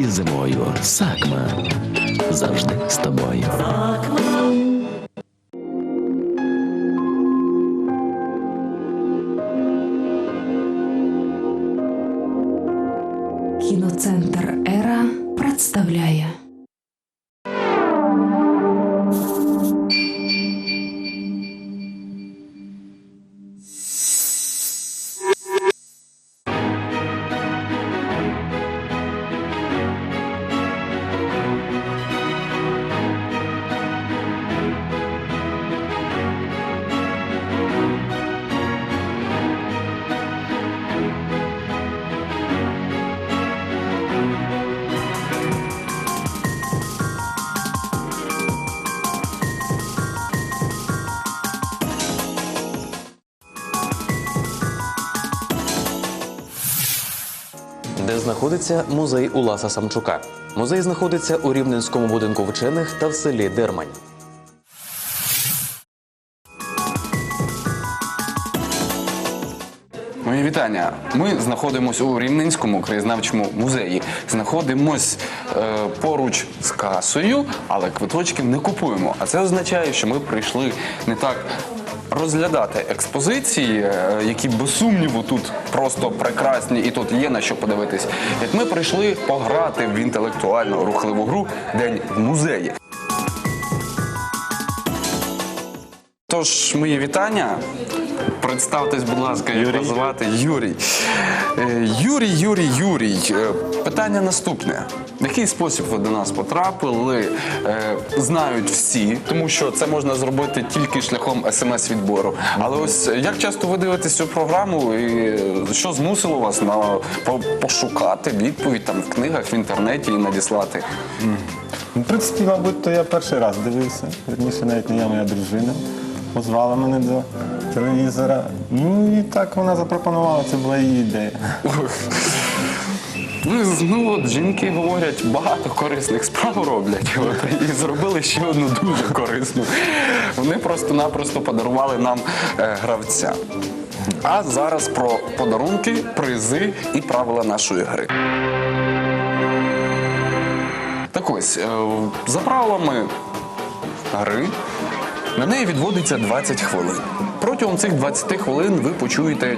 і зимою. Сакма завжди з тобою. Кіноцентр знаходиться музей Уласа Самчука? Музей знаходиться у Рівненському будинку вчених та в селі Дермань. Мої вітання. Ми знаходимося у Рівненському краєзнавчому музеї. Знаходимось е, поруч з касою, але квиточків не купуємо. А це означає, що ми прийшли не так розглядати експозиції, е, які без сумніву тут просто прекрасні, і тут є на що подивитись. Як ми прийшли пограти в інтелектуально рухливу гру День в музеї. Тож, мої вітання. Представтесь, будь ласка, як вас звати Юрій. Е, Юрій, Юрій, Юрій. Е, Питання наступне. В який спосіб ви до нас потрапили? Е, Знають всі, тому що це можна зробити тільки шляхом смс-відбору. Але ось як часто ви дивитесь цю програму, і що змусило вас на пошукати відповідь там в книгах, в інтернеті і надіслати? Ну, В принципі, мабуть, то я перший раз дивився. Верніше, навіть не я, моя дружина позвала мене до телевізора. Ну і так вона запропонувала, це була її ідея. Ну, ну от жінки говорять, багато корисних справ роблять. От, і зробили ще одну дуже корисну. Вони просто-напросто подарували нам е, гравця. А зараз про подарунки, призи і правила нашої гри. Так ось, е, за правилами гри на неї відводиться 20 хвилин. Протягом цих 20 хвилин ви почуєте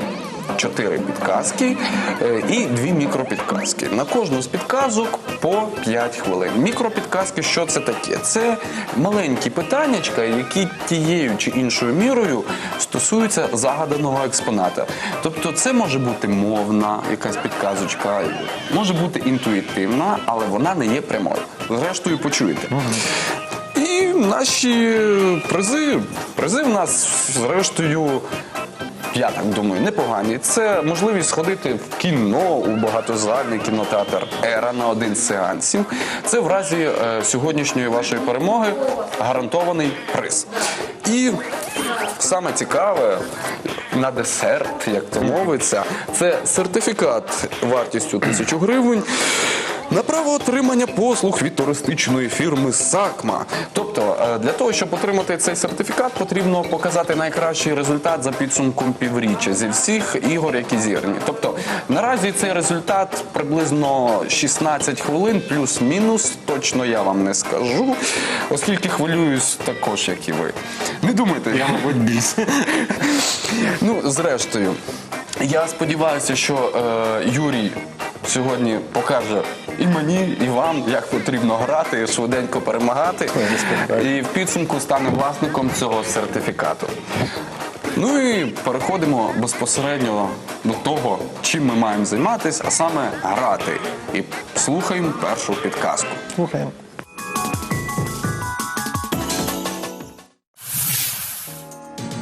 4 підказки е, і 2 мікропідказки. На кожну з підказок по 5 хвилин. Мікропідказки, що це таке? Це маленькі питаннячка, які тією чи іншою мірою стосуються загаданого експоната. Тобто це може бути мовна якась підказочка, може бути інтуїтивна, але вона не є прямою. Зрештою, почуєте. Наші призи, призи в нас, зрештою, я так думаю, непогані. Це можливість сходити в кіно у багатозальний кінотеатр Ера на один сеансів. Це в разі е, сьогоднішньої вашої перемоги гарантований приз. І саме цікаве на десерт, як то мовиться, це сертифікат вартістю тисячу гривень. На право отримання послуг від туристичної фірми Сакма. Тобто, е, для того, щоб отримати цей сертифікат, потрібно показати найкращий результат за підсумком півріччя зі всіх ігор, які зірні. Тобто, наразі цей результат приблизно 16 хвилин, плюс-мінус. Точно я вам не скажу, оскільки хвилююсь також, як і ви. Не думайте, я мабуть більше. Ну, зрештою, я сподіваюся, що е, Юрій сьогодні покаже і мені, і вам, як потрібно грати, швиденько перемагати. І в підсумку стане власником цього сертифікату. Ну і переходимо безпосередньо до того, чим ми маємо займатися, а саме грати. І слухаємо першу підказку. Слухаємо.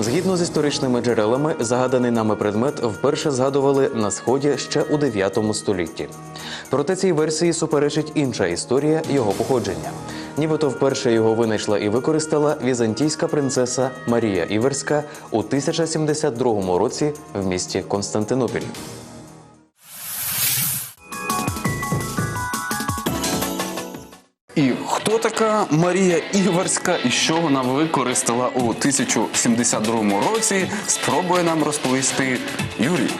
Згідно з історичними джерелами, загаданий нами предмет вперше згадували на сході ще у 9 столітті. Проте цій версії суперечить інша історія його походження. Нібито вперше його винайшла і використала візантійська принцеса Марія Іверська у 1072 році в місті Константинопіль. Хто така Марія Іверська і що вона використала у 1072 році? Спробує нам розповісти Юрій.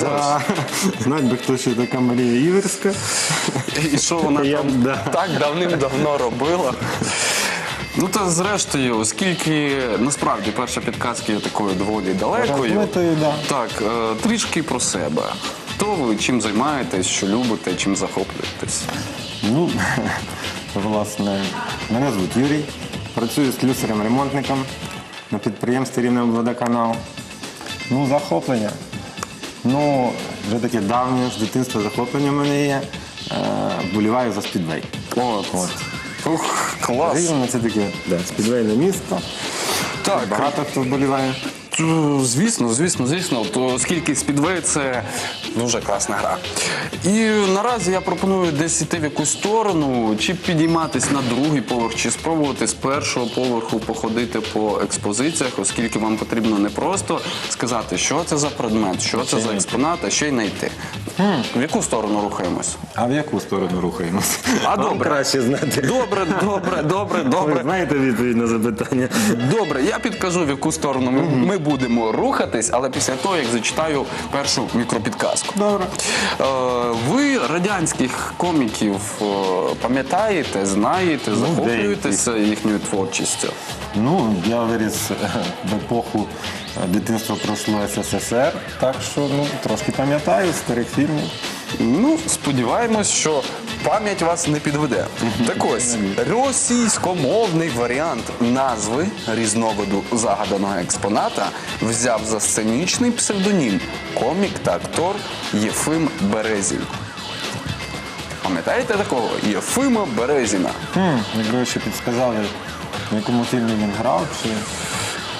Да. Знать би, хто ще така Марія Іверська. І що вона Я там да. так давним-давно робила. Ну та зрештою, оскільки насправді перша підказка є такою доволі далекою, Розмитою, да. так е, трішки про себе. Хто ви чим займаєтесь, що любите, чим захоплюєтесь? Ну, власне, мене звуть Юрій. Працюю з слюсарем-ремонтником на підприємстві Рівневодоканал. Ну, захоплення. Ну, вже таке давнє, з дитинства захоплення в мене є. Е, Вболіваю за спідвей. От. От. Ух, клас. Рівне це таке да, спідвейне місто. Так, Багато хто вболіває. Звісно, звісно, звісно. То оскільки спідвей це дуже класна гра. І наразі я пропоную десь іти в якусь сторону, чи підійматись на другий поверх, чи спробувати з першого поверху походити по експозиціях, оскільки вам потрібно не просто сказати, що це за предмет, що це за експонат, а ще й знайти. В яку сторону рухаємось? А в яку сторону рухаємося? А Вам добре. краще знати. Добре, добре, добре, Ви добре. знаєте відповідь на запитання? Добре, я підкажу, в яку сторону ми, ми будемо рухатись, але після того, як зачитаю першу мікропідказку. Добре. Е, ви радянських коміків е, пам'ятаєте, знаєте, захоплюєтеся їхньою творчістю? Ну, я виріс е, в епоху дитинства пройшло СССР, так що ну, трошки пам'ятаю старих фільмів. Ну, сподіваємось, що пам'ять вас не підведе. Так ось, російськомовний варіант назви різновиду загаданого експоната взяв за сценічний псевдонім комік та актор Єфим Березін. Пам'ятаєте такого? Єфима Березіна. Хм, якби ще підсказали, в якому фільмі він грав, чи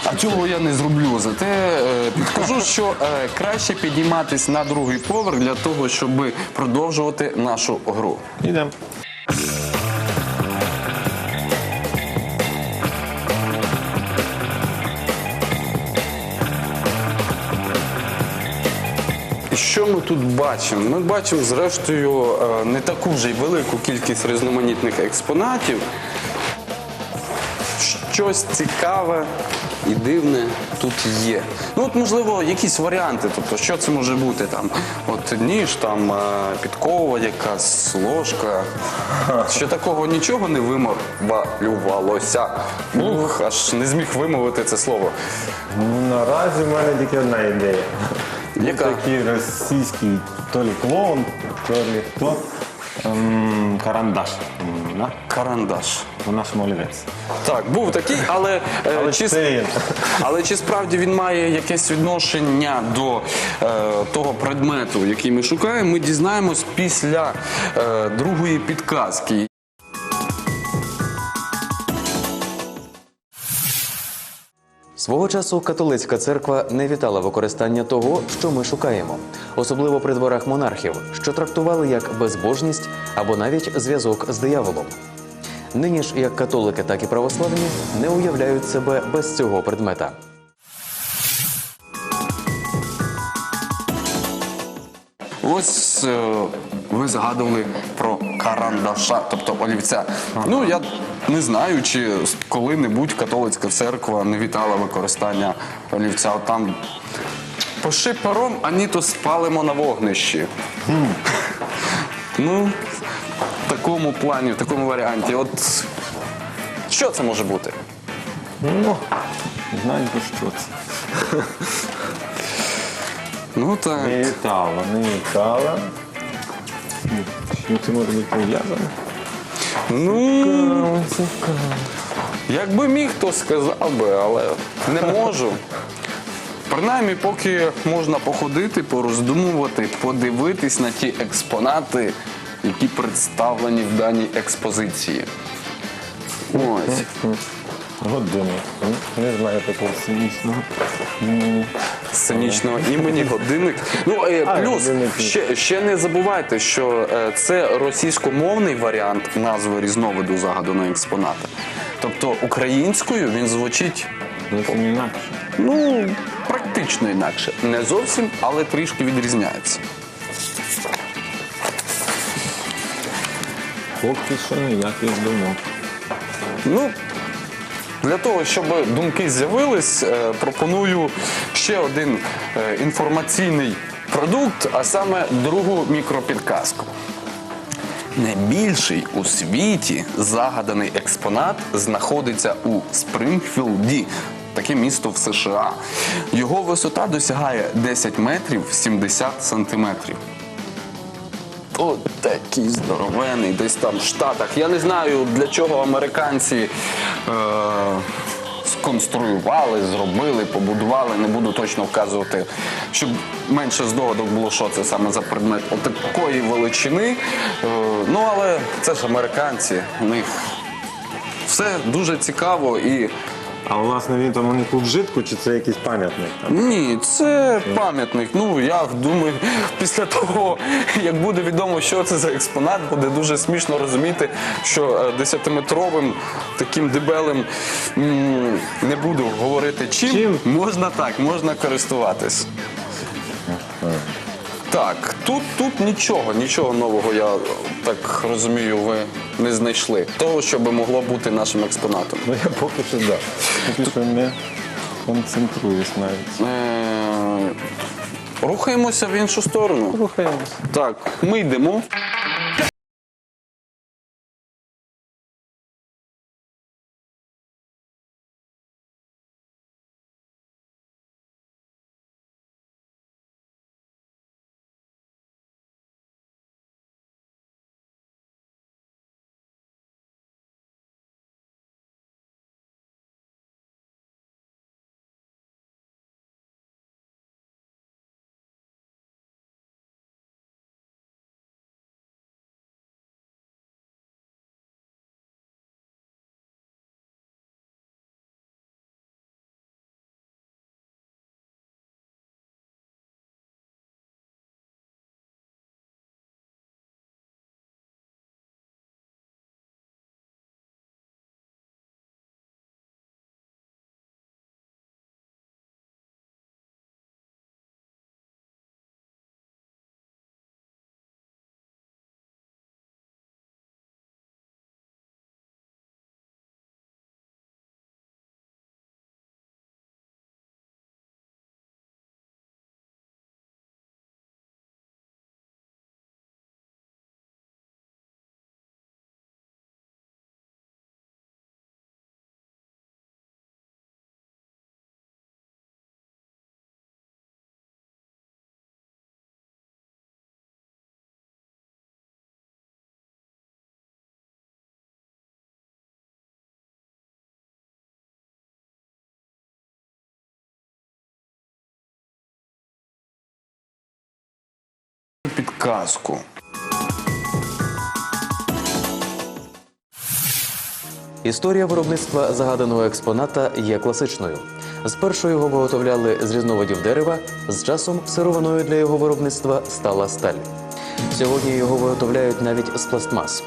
А цього я не зроблю. Зате е, підкажу, що е, краще підійматись на другий поверх для того, щоб продовжувати нашу гру. йдемо. Що ми тут бачимо? Ми бачимо, зрештою, е, не таку вже й велику кількість різноманітних експонатів. Щось цікаве і дивне тут є. Ну, от, можливо, якісь варіанти. Тобто, що це може бути там? От ніж, там е, підкова, якась ложка. Ще такого нічого не вималювалося. Ух, аж не зміг вимовити це слово. Наразі в мене тільки одна ідея. Яка? Такий російський то лі клоун, то лі хто. Ем, карандаш. Да? Карандаш. У нас молівець. Так, був такий, але, е, Але чи, це але чи справді він має якесь відношення до е, того предмету, який ми шукаємо, ми дізнаємось після е, другої підказки. Свого часу католицька церква не вітала використання того, що ми шукаємо, особливо при дворах монархів, що трактували як безбожність або навіть зв'язок з дияволом. Нині ж як католики, так і православні не уявляють себе без цього предмета. Ось е, ви згадували про карандаша, тобто олівця. Ну я не знаю, чи коли-небудь католицька церква не вітала використання олівця. От Там пиши пером, а ні то спалимо на вогнищі. Ну, в такому плані, в такому варіанті. От що це може бути? Ну, знаєте, що це? Ну так. Не вітала, не вітала. Чим це може бути пов'язано? Ну, якби міг, то сказав би, але не можу. Принаймні, поки можна походити, пороздумувати, подивитись на ті експонати, які представлені в даній експозиції. Ось. Годинник. Не знаю такого цинічного. імені. Сценічного імені годинник. Ну е, А, плюс годинник. ще, ще не забувайте, що е, це російськомовний варіант назви різновиду загаданого експоната. Тобто українською він звучить Зовсім інакше. ну практично інакше. Не зовсім, але трішки відрізняється. Поки що ніяких думок. Ну, для того, щоб думки з'явились, е, пропоную ще один е, інформаційний продукт, а саме другу мікропідказку. Найбільший у світі загаданий експонат знаходиться у Спрингфілді, таке місто в США. Його висота досягає 10 метрів 70 сантиметрів. От такий здоровений, десь там в Штатах. Я не знаю, для чого американці сконструювали, зробили, побудували. Не буду точно вказувати, щоб менше здогадок було, що це саме за предмет такої величини. Е, ну, але це ж американці, у них все дуже цікаво і. А власне він там у них у вжитку чи це якийсь пам'ятник? Там? Ні, це пам'ятник. Ну я думаю, після того, як буде відомо, що це за експонат, буде дуже смішно розуміти, що е, десятиметровим таким дебелим м, не буду говорити чим, Чим? можна так, можна користуватись. Так, тут, тут нічого, нічого нового, я так розумію, ви не знайшли. Того, що би могло бути нашим експонатом. Ну я поки що да. Поки що не концентруюсь навіть. Е, Рухаємося в іншу сторону. Рухаємося. Так, ми йдемо. Підказку. Історія виробництва загаданого експоната є класичною. Спершу його виготовляли з різновидів дерева, з часом сировиною для його виробництва стала сталь. Сьогодні його виготовляють навіть з пластмас.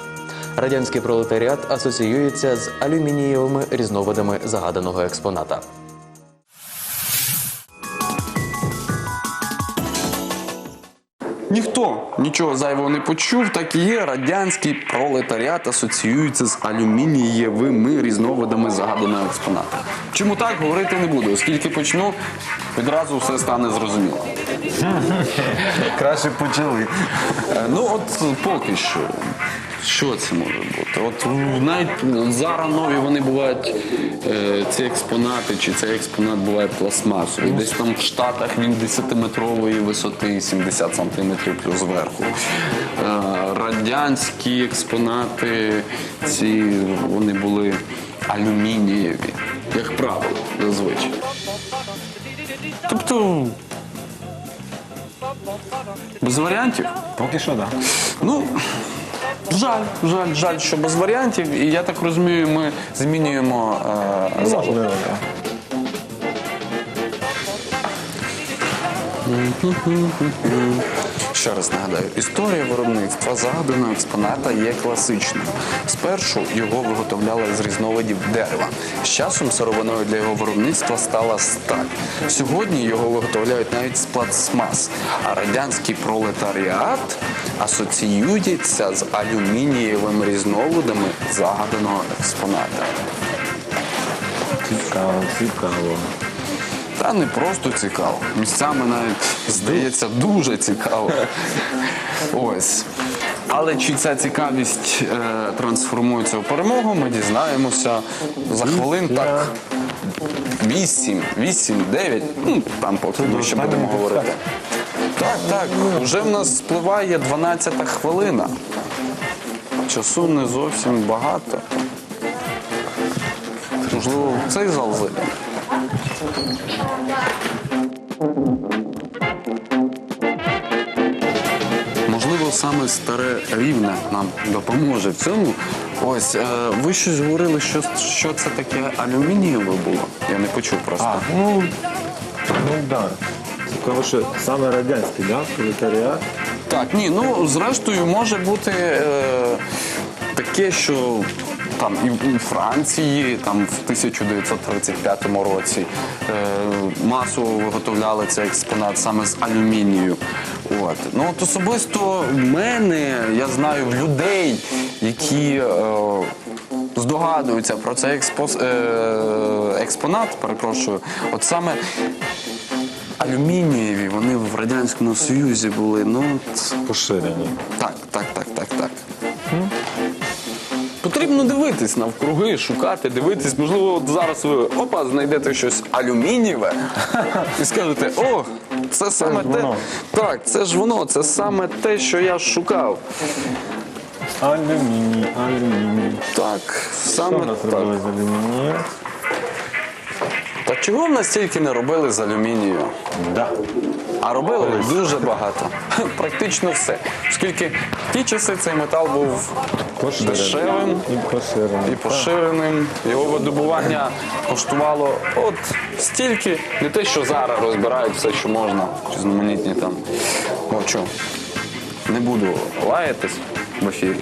Радянський пролетаріат асоціюється з алюмінієвими різновидами загаданого експоната. Ніхто нічого зайвого не почув, так і є. Радянський пролетаріат асоціюється з алюмінієвими різновидами загаданого експоната. Чому так говорити не буду, оскільки почну, відразу все стане зрозуміло. Краще почали. Е, Ну от поки що. Що це може бути? От навіть зараз нові вони бувають е, ці експонати, чи цей експонат буває пластмасовий. Десь там в Штатах він 10-метрової висоти, 70 сантиметрів плюс зверху. Е, радянські експонати, ці вони були алюмінієві, як правило, зазвичай. Тобто. Без варіантів? Поки що, так. Да. Ну, жаль, жаль, жаль, що без варіантів. І я так розумію, ми змінюємо е, зал. Можливо, так. Ще раз нагадаю, історія виробництва загаданого експоната є класичною. Спершу його виготовляли з різновидів дерева. З часом сировиною для його виробництва стала сталь. Сьогодні його виготовляють навіть з пластмас. А радянський пролетаріат асоціюється з алюмінієвими різновидами загаданого експоната. Цікаво, цікаво. Та не просто цікаво. Місцями навіть здається дуже цікаво. Ось. Але чи ця цікавість е, трансформується у перемогу, ми дізнаємося за хвилин так. 8, 8, 9, ну там поки ми ще будемо говорити. Так, так, вже в нас спливає 12 хвилина. Часу не зовсім багато. Можливо, цей зал зайдемо. Саме старе рівне нам допоможе в цьому. Ось е, ви щось говорили, що, що це таке алюмінієве було. Я не почув просто. А, ну, ну да. Цікаво, що саме радянський, да? Пролетаріат. Так, ні, ну зрештою може бути е, таке, що там і у Франції, там в 1935 році е, масово виготовляли цей експонат саме з алюмінію. От. Ну от особисто в мене, я знаю людей, які. Е, Здогадуються про цей експос, е, експонат, перепрошую, от саме алюмінієві, вони в Радянському Союзі були. Ну, Поширені. так, так, так, так, так. Потрібно дивитись навкруги, шукати, дивитись. Можливо, от зараз ви опа, знайдете щось алюмінієве і скажете, о, це саме те. воно». Так, це ж воно, це саме те, що я шукав. Алюміній, алюміній. Так, Що саме нас так. робили з алюмінію? Та чого в нас тільки не робили з алюмінію? Да. А робили дуже багато. Практично все. Оскільки в ті часи цей метал був Поширений. дешевим І поширений. і поширеним. Його видобування коштувало от стільки, не те, що зараз розбирають все, що можна, різноманітні там. Мовчу. Не буду лаятись в ефірі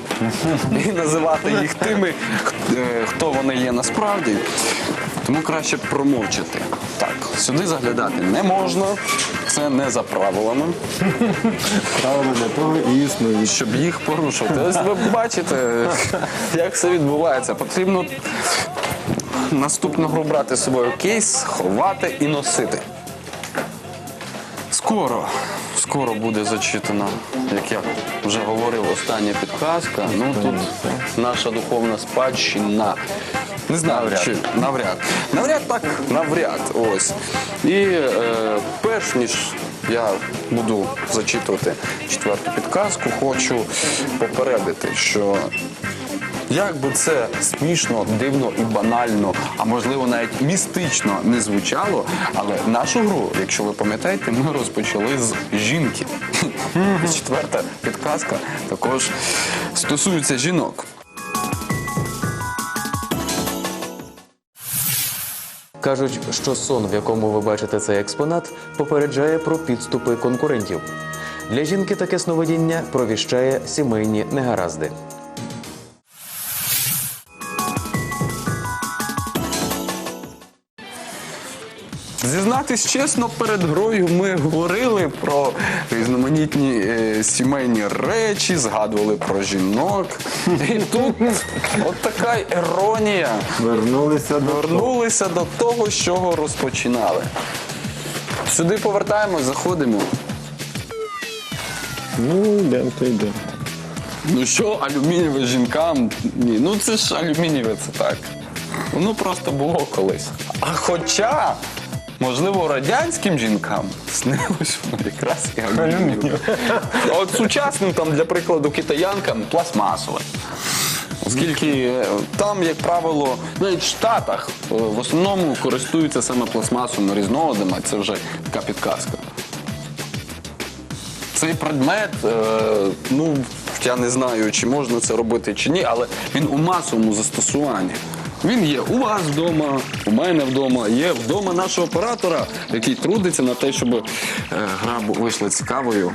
і називати їх тими, х- е, хто вони є насправді. Тому краще промовчати. Так, сюди заглядати не можна, це не за правилами. Правила для того і існують. щоб їх порушувати. Ось ви бачите, як це відбувається. Потрібно наступну гру брати з собою кейс, ховати і носити. Скоро, скоро буде зачитана, як я вже говорив, остання підказка. Ну тут наша духовна спадщина. Не знаю, чи навряд. Навряд так, навряд. Ось. І е, перш ніж я буду зачитувати четверту підказку, хочу попередити, що як би це смішно, дивно і банально, а можливо навіть містично не звучало, але нашу гру, якщо ви пам'ятаєте, ми розпочали з жінки. Четверта підказка також стосується жінок. Кажуть, що сон, в якому ви бачите цей експонат, попереджає про підступи конкурентів. Для жінки таке сновидіння провіщає сімейні негаразди. Зізнатись чесно, перед грою ми говорили про різноманітні е, сімейні речі, згадували про жінок. І тут от така іронія. Вернулися до Вернулися до того, з чого розпочинали. Сюди повертаємось, заходимо. Ну, йдемо, то йдемо. Ну що, алюмінієве жінкам? Ні, ну це ж алюмінієве, це так. Воно просто було колись. А хоча, можливо, радянським жінкам снилось воно якраз і алюмінієве. А от сучасним, там, для прикладу, китаянкам пластмасове. Оскільки е, там, як правило, навіть в Штатах е, в основному користуються саме пластмасовими різновидами, це вже така підказка. Цей предмет, е, ну я не знаю, чи можна це робити чи ні, але він у масовому застосуванні. Він є у вас вдома, у мене вдома, є вдома нашого оператора, який трудиться на те, щоб е, гра вийшла цікавою.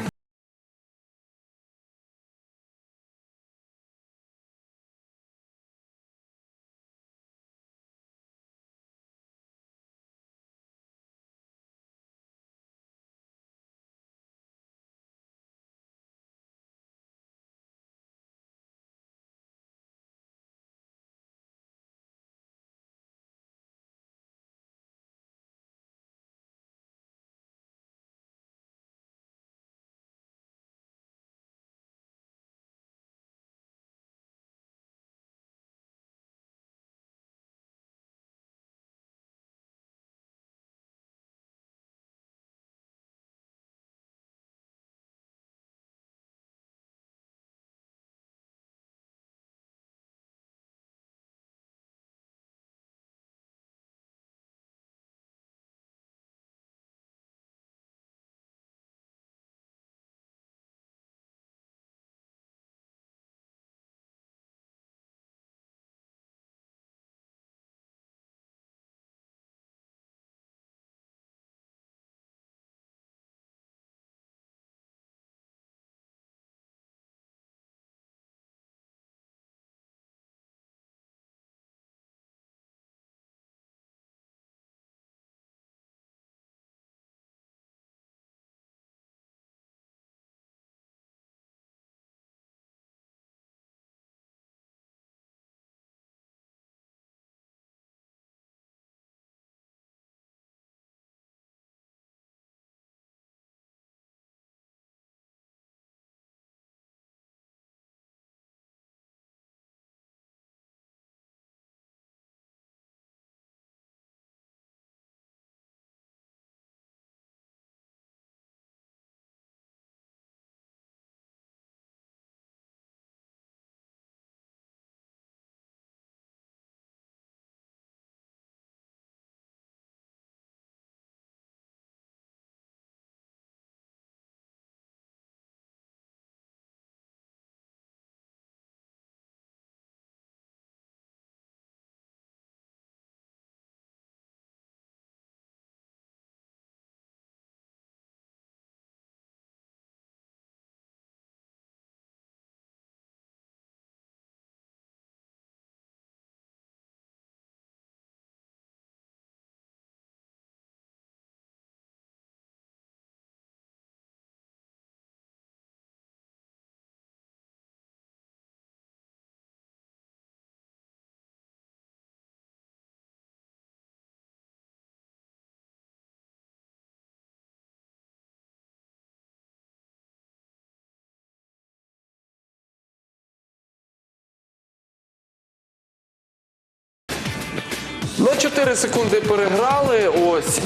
4 секунди переграли. Ось.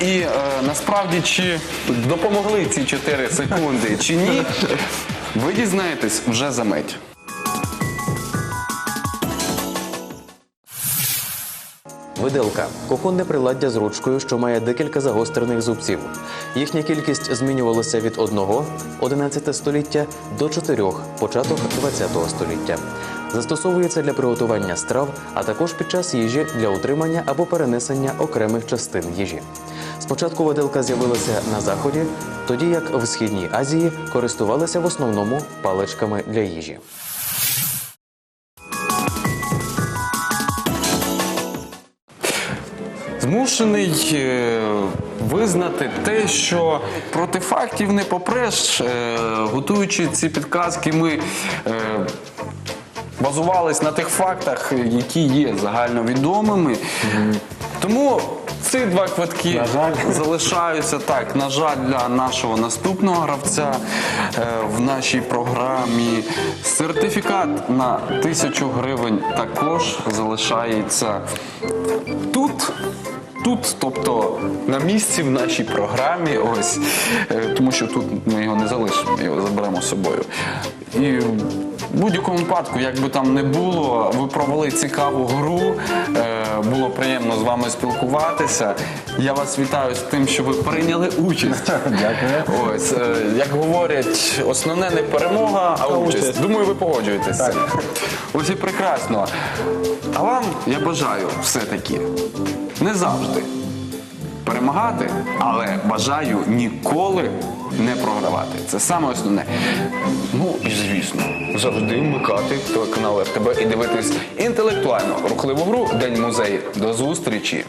І е, насправді чи допомогли ці 4 секунди чи ні, ви дізнаєтесь вже за мить. Виделка кухонне приладдя з ручкою, що має декілька загострених зубців. Їхня кількість змінювалася від 1 11 століття до 4 початок 20 століття. Застосовується для приготування страв, а також під час їжі для утримання або перенесення окремих частин їжі. Спочатку виделка з'явилася на заході, тоді як в східній Азії користувалися в основному паличками для їжі. Змушений е, визнати те, що проти фактів не попреш. Е, готуючи ці підказки, ми е, базувались на тих фактах, які є загальновідомими. Тому ці два квитки На жаль. залишаються так. На жаль, для нашого наступного гравця е, в нашій програмі сертифікат на тисячу гривень також залишається тут. Тут, тобто на місці в нашій програмі, ось е, тому що тут ми його не залишимо, його заберемо з собою. І в будь-якому випадку, як би там не було, ви провели цікаву гру. е, Було приємно з вами спілкуватися. Я вас вітаю з тим, що ви прийняли участь. Дякую. Ось, е, як говорять, основне не перемога, а участь. Думаю, ви погоджуєтеся. Ось і прекрасно. А вам я бажаю все-таки не завжди перемагати, але бажаю ніколи не програвати. Це саме основне. Ну і звісно, завжди вмикати телеканал РТБ і дивитись інтелектуально рухливу гру День музею. До зустрічі!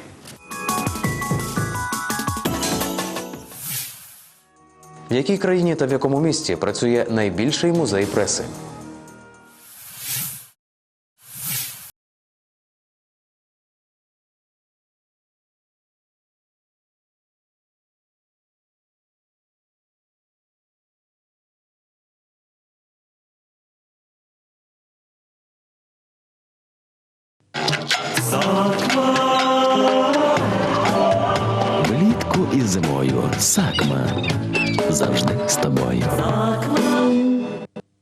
В якій країні та в якому місті працює найбільший музей преси?